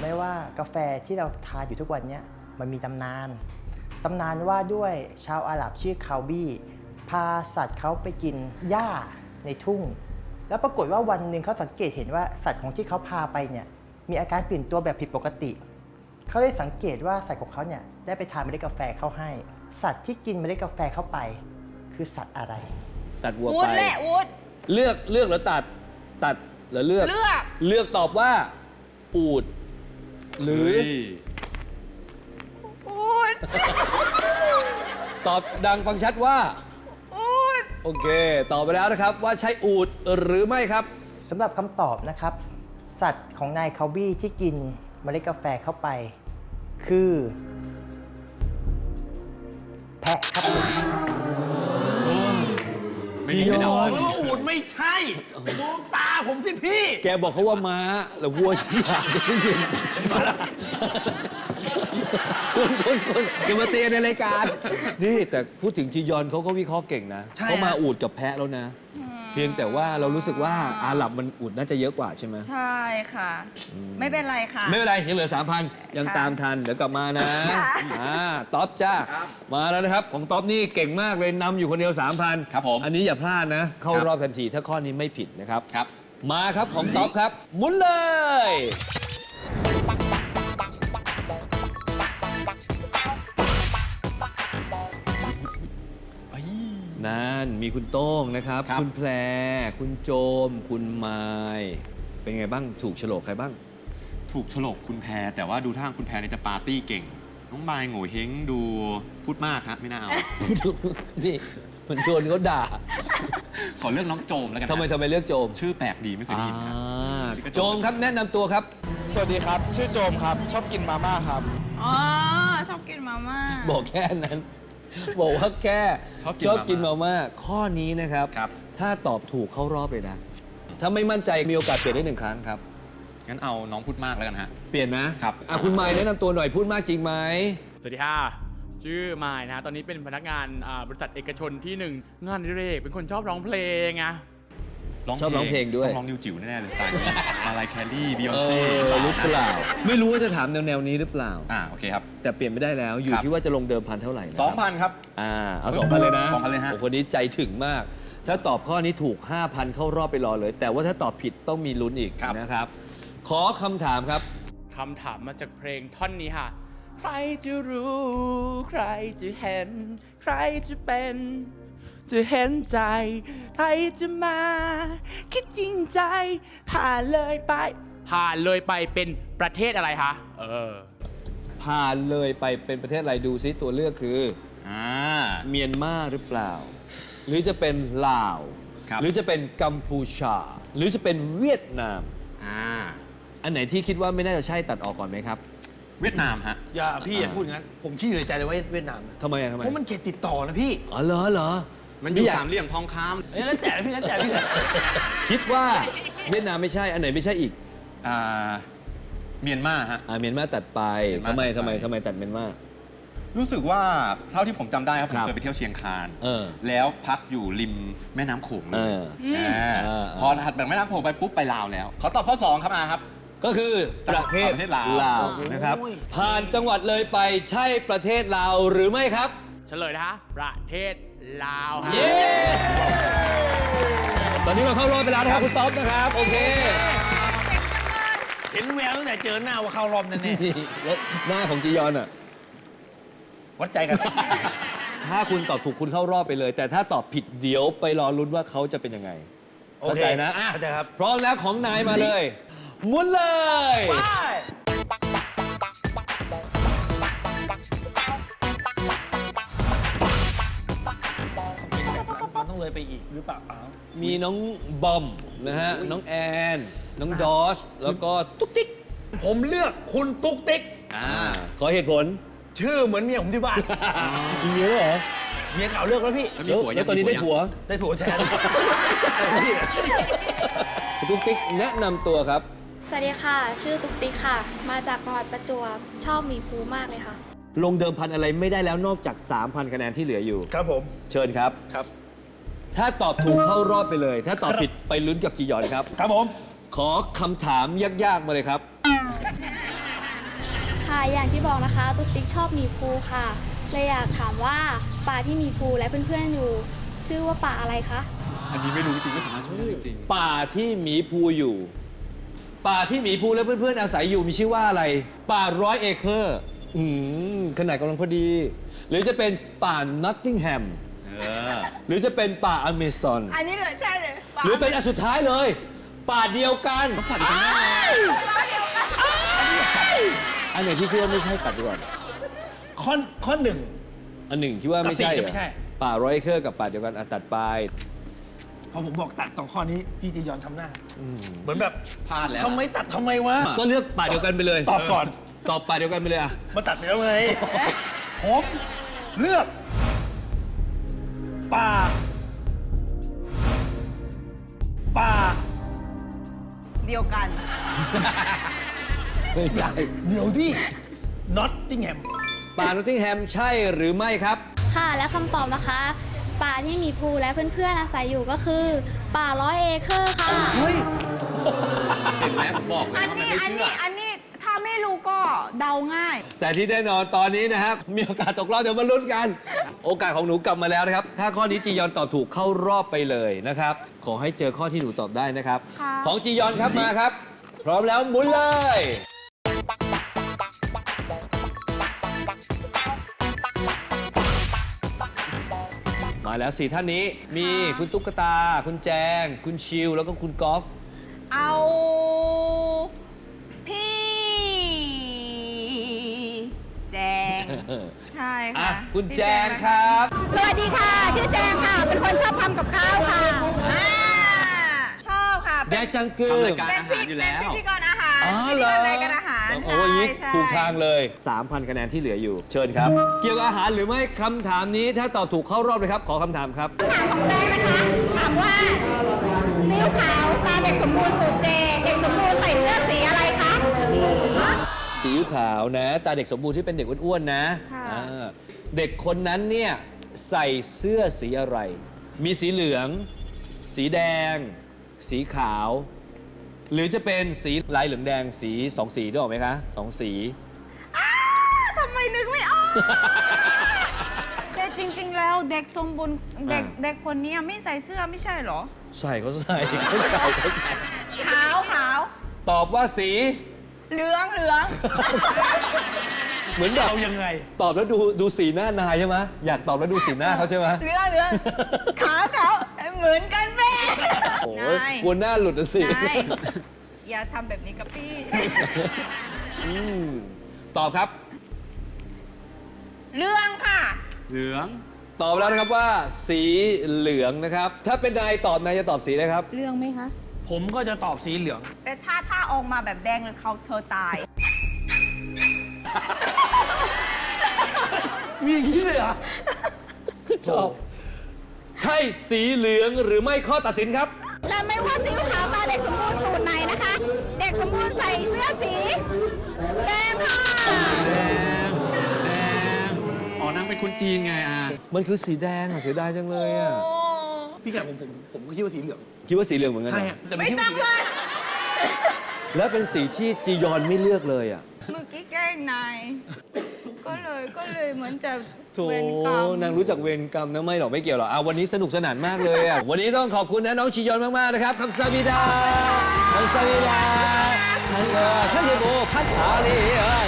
ไหมว่ากาแฟที่เราทานอยู่ทุกวันเนี้ยมันมีตำนาน ตำนานว่าด้วยชาวอาหรับชื่อคาวบี้พาสัตว์เขาไปกินหญ้าในทุ่ง แล้วปรากฏว่าวันหนึ่งเขาสังเกตเห็นว่าสัตว์ของที่เขาพาไปเนี่ยมีอาการเปลี่ยนตัวแบบผิดปกติ เขาเลยสังเกตว่าสัตว์ของเขาเนี่ยได้ไปทานเมล็ดกาแฟเข้าให้ สัตว์ที่กินเมล็ดกาแฟเข้าไป คือสัตว์อะไร ตัดวัววูดไป แหละวูด เลือกเลือกแล้วตัดตัดแล้วเลือก เลือก เลือกตอบว่า อูด หรือวูดตอบดังฟังชัดว่าวูดโอเค ตอบไปแล้วนะครับว่าใช่อูดหรือไม่ครับ สำหรับคำตอบนะครับ สัตว์ของนายคาวบี้ที่กินเมล็ดกาแฟเข้าไป คือ แพะครับผมไม่มีใครเดาบอกแล้วว่าอูดไม่ใช่มองตา ผมสิพี่แกบอกเขาว่าม้าแล้ววัวฉลาดจะไม่ยินคุณคุณคุณจะมาเตียในรายการ นี่แต่พูดถึงจียอนเขาก็วิเคราะห์เก่งนะใช่เขามาฮะอูดกับแพะแล้วนะ เพียงแต่ว่าเรารู้สึกว่าอาหรับมันอูดน่าจะเยอะกว่าใช่ไหมใช่ค่ะ ไม่เป็นไรค่ะ ไม่เป็นไรยังเหลือ3,000ยังค่ะตามทัน เดี๋ยวกลับมานะค่ะอ่าท็อปจ้า มาแล้วนะครับ ของท็อปนี่เก่งมากเลยนำอยู่คนเดียว 3,000ครับผมอันนี้อย่าพลาดนะ เข้าครับรอบทันทีถ้าข้อนี้ไม่ผิดนะครับ ครับ มาครับของท็อปครับหมุนเลย นั่นมีคุณโต้งนะครับครับ คุณแพรคุณโจม คุณไมายเป็นไงบ้างถูกโฉลกใครบ้าง ถูกฉลกคุณแพรแต่ว่าดูท่าคุณแพรเนี่ยจะปาร์ตี้เก่ง น้องบายโง่เฮงดูพูดมากฮะไม่น่าเอา นี่ มันโดนเขาด่าขอเลือกน้องโจมแล้วกันนะทำไมทำไมเลือกโจมชื่อแปลกดีไม่เคยได้ยินครับอ่านี่ก็โจโจมมครับแนะนำตัวครับ สวัสดีครับ ชื่อโจมครับ ชอบกินมาม่าครับ อ๋อ ชอบกินมาม่าบอกแค่นั้น บอกว่าแค่ชอบกินชอบกินมามาม่าม่าข้อนี้นะครับ ครับ ถ้าตอบถูกเข้ารอบเลยนะ ถ้าไม่มั่นใจมีโอกาสเปลี่ยนได้หนึ่งครั้งครับ งั้นเอาน้องพูดมากแล้วกันฮะ เปลี่ยนนะครับ อะคุณไมค์แนะนำตัวหน่อยพูดมากจริงไหมสวัสดีค่ะ ชื่อมายนะตอนนี้เป็นพนักงานอ่าบริษัทเอกชนที่หนึ่งงานอดิเรกเป็นคนชอบร้องเพลงอะชอบร้องเพลงด้วยต้องร้องนิวจิ๋วแน่ๆเลยตอนนี้มาลายแคลรี่บิยอนเอเซ่อหรือเปล่า ไม่รู้ว่าจะถามแนวแนวๆนี้หรือเปล่าอ่าโอเคครับ แต่เปลี่ยนไม่ได้แล้วอยู่ครับที่ว่าจะลงเดิมพันเท่าไหร่นะสองพันครับอ่าเอาสองพันเลยนะ2,000เลยฮะโอ้คนนี้ใจถึงมาก ถ้าตอบข้อนี้ถูก 5,000 เข้ารอบไปรอเลย แต่ว่าถ้าตอบผิดต้องมีลุ้นอีกนะครับ ขอคำถามครับคำถามมาจากเพลงท่อนนี้ค่ะ ใครจะรู้ ใครจะเห็น ใครจะเป็น จะเห็นใจ ใครจะมา คิดจริงใจ ผ่านเลยไป ผ่านเลยไปเป็นประเทศอะไรคะ เออ ผ่านเลยไปเป็นประเทศอะไรดูซิตัวเลือกคืออ่า เมียนมาหรือเปล่า หรือจะเป็นลาว ครับ หรือจะเป็นกัมพูชา หรือจะเป็นเวียดนาม อ่า อันไหนที่คิดว่าไม่น่าจะใช่ตัดออกก่อนไหมครับ เวียดนามฮะ อย่าพี่อย่าพูดงั้น ผมคิดอยู่ในใจเลยว่าเวียดนามนะทำไมอะทำไมเพราะมันเขตติดต่อนะพี่อ๋อเหรอเหรอมันอยู่ไยากสามเหลี่ยมทองคเอ้ยแล้วแต่พี่แล้วแต่พี่คิดว่าเวียดนามไม่ใช่อันไหนไม่ใช่อีกำอ่าเมียนมาฮะ อ่าเมียนมาตัดไปเมียนมาทำไมตัดไป ทำไมทำไมตัดเมียนมา รู้สึกว่าเท่าที่ผมจำได้ครับ ผคมรับเคยไปเที่ยวเชียงคานเออแล้วพักอยู่ริมแม่น้ำโขงเลเอยออ่าเออพอถัดจากแม่น้ำโขงไปปุ๊บไปลาวแล้ว ขอตอบข้อ 2 ครับอาครับ ก็คือประเทศประเทศลาวลาวนะครับโอ้ยผ่านจังหวัดเลยไปใช่ประเทศลาวหรือไม่ครับ เฉลยนะคะประเทศลาวค่ะเย้ตอนนี้เราเข้ารอบไปแล้วนะครับคุณต๊อบนะครับ โอเคเห็นแววตั้งแต่เจอหน้าว่าเข้ารอบแน่แล้วหน้าของจียอนอะ ๆวัดใจกัน ถ้าคุณตอบถูกคุณเข้ารอบไปเลย แต่ถ้าตอบผิดเดี๋ยวไปรอลุ้นว่าเขาจะเป็นยังไง โอเข้าเคใจนะอะเข้าใจครับ พร้อมแล้วของนายมาเลย หมุนเลยมันต้องเลยไปอีกหรือเปล่าอ้าวมีน้องบอมนะฮะ น้องแอน น้องดอช แล้วก็ตุ๊กติ๊กผมเลือกคุณตุ๊กติ๊ก อ่าขอเหตุผล ชื่อเหมือนเมียผมที่บ้านมีเยอะเหรอเมียเก่าเลือกแล้วพี่แล้วมีผัวแล้ยัวงตอนนี้ได้มีผัวได้ถั่วแทนคุณตุ๊กติ๊กแนะนำตัวครับ สวัสดีค่ะ ชื่อตุ๊กติ๊กค่ะ มาจากจังหวัดประจวบ ชอบหมีภูมากเลยค่ะ ลงเดิมพันอะไรไม่ได้แล้วนอกจาก 3,000 คะแนนที่เหลืออยู่ ครับผมเชิญครับ ครับ ถ้าตอบถูกเข้ารอบไปเลย ถ้าตอบผิดไปลุ้นกับจียอนครับ ครับผม ขอคำถามยากๆมาเลยครับ ค่ะ อย่างที่บอกนะคะ ตุ๊กติ๊กชอบหมีภูค่ะ เลยอยากถามว่าป่าที่หมีภูและเพื่อนๆอยู่ ชื่อว่าป่าอะไรคะ อันนี้ไม่รู้จริงไม่สามารถช่วยได้จริงป่าที่หมีภูอยู่ ป่าที่หมีภูและเพื่อนๆอาศัยอยู่มีชื่อว่าอะไร ป่าร้อยเอเคอร์อืมขนาดกำลังพอดี หรือจะเป็นป่านอตติงแฮมเออหรือจะเป็นป่าอเมซอนอันนี้เลยใช่เลยป่าหรือเป็นอันสุดท้ายเลย ป่าเดียวกันปัดอีกแล้วอันไหนที่คิดว่าไม่ใช่ตัดไปก่อนข้อข้อหนึ่งอันหนึ่งคิดว่าไม่ใช่กับสี่เหรอไม่ใช่ ป่าร้อยเอเคอร์กับป่าเดียวกันอะตัดไป พอผมบอกตัดสองข้อนี้พี่จียอนทำหน้าเหมือนแบบพลาดแล้วทำไมตัดทำไมวะก็เลือกป่าเดียวกันไปเลย ตอบก่อน ตอบป่าเดียวกันไปเลยอะมาตัดไปแล้วไงผมเลือกป่าป่าเดียวกัน ไม่ใช่เดี๋ยวที่น็อตติงแฮมป่านอตติงแฮมใช่หรือไม่ครับ ค่ะและคำตอบนะคะ ป่าที่หมีภูและเพื่อนๆอาศัยอยู่ก็คือ ป่าร้อยเอเคอร์ค่ะเห็นไหมผมบอกเลยอันว่ามันนี้ไม่อันเชื่อ นี้อันนี้ถ้าไม่รู้ก็เดาง่าย แต่ที่แน่นอนตอนนี้นะครับมีโอกาสตกรอบเดี๋ยวมาลุ้นกัน โอกาสของหนูกลับมาแล้วนะครับ ถ้าข้อนี้จียอนตอบถูกเข้ารอบไปเลยนะครับ ขอให้เจอข้อที่หนูตอบได้นะครับ ค่ะ ของจียอนครับมาครับ พร้อมแล้วหมุนเลย มาแล้วสี่ท่านนี้มีคุณตุ๊กตา คุณแจง คุณชิว แล้วก็คุณกอล์ฟเอา พี่ แจง ใช่อะค่ะคุณพี่แจงครับ สวัสดีค่ะ ชื่อแจงค่ะ เป็นคนชอบทำกับข้าวค่ะชอบค่ะแดงจังกึทำมรายการอาหารอยู่แล้ว เป็นพิธีกรอาหารอ๋อพิเหรธีอกรรายการอาหารโอ้ยอยางนี้ใช่ ถูกทางเลย 3,000 คะแนนที่เหลืออยู่ เชิญครับ เกี่ยวกับอาหารหรือไม่คำถามนี้ถ้าตอบถูกเข้ารอบเลยครับ ขอคำถามครับ ถามของแรกนะคะถามว่าซีอิ๊วขาวตาเด็กสมบูรณ์สูตรเจ เด็กสมบูรณ์ใส่เสื้อสีอะไรคะสีอิ๊วขาวนะ ตาเด็กสมบูรณ์ที่เป็นเด็กอ้วนๆนะค่ะอ่าเด็กคนนั้นเนี่ยใส่เสื้อสีอะไร มีสีเหลือง สีแดง สีขาว หรือจะเป็นสีลายเหลืองแดงสีสองสีด้วยหรอกไหมคะสองสี อ้าทำไมนึกไม่ออกแต่จริง ๆ แล้วเด็กสมบูรณ์เด็กอ่า เด็กคนนี้ไม่ใส่เสื้อไม่ใช่เหรอ ใส่เขาใส่เขาใส่เขาใส่ขาวขาวตอบว่าสีเหลืองเหลืองเหมือนแบบเอายังไง ตอบแล้วดูดูสีหน้านายใช่ไหมอยากตอบแล้วดูสีหน้าเขาใช่ไหม เหลืองเหลืองขาวขาวเหมือนกันแม่ โอ้ยนาย กลัวหน้าหลุดอะสิ นายอย่าทำแบบนี้กับพี่ อืมตอบครับ เรื่องค่ะ เหลือง ตอบแล้วนะครับว่า สีเหลืองนะครับ ถ้าเป็นนายตอบนายจะตอบสีอะไรครับ เรื่องไหมคะ ผมก็จะตอบสีเหลือง แต่ถ้าถ้าออกมาแบบแดงเลยเขาเธอตาย มีอย่างนี้เลยเหรอ ชอบ ใช่สีเหลืองหรือไม่ข้อตัดสินครับ เสื้อสีแดงค่ะ แดง แดง อ๋อนางเป็นคนจีนไงอะ มันคือสีแดงอะเสียดายจังเลยอะพี่แขกผมผมผมก็คิดว่าสีเหลืองคิดว่าสีเหลืองเหมือนกันเหรใช่อฮะแต่ไม่ไม่คิดต้ว่าองสีเหเลลืองยและเป็นสีที่จียอนไม่เลือกเลยอะเมื่อกี้แกล้งนายก็เลยก็เลยเหมือนจะโถเวรกรรม นางรู้จักเวรกรรมนะไม่หรอกไม่เกี่ยวหรอกเอาวันนี้สนุกสนานมากเลยอะวันนี้ต้องขอบคุณนะน้องจียอนมากๆนะครับคำสามิดาคำสามิดา ท่านเออท่าน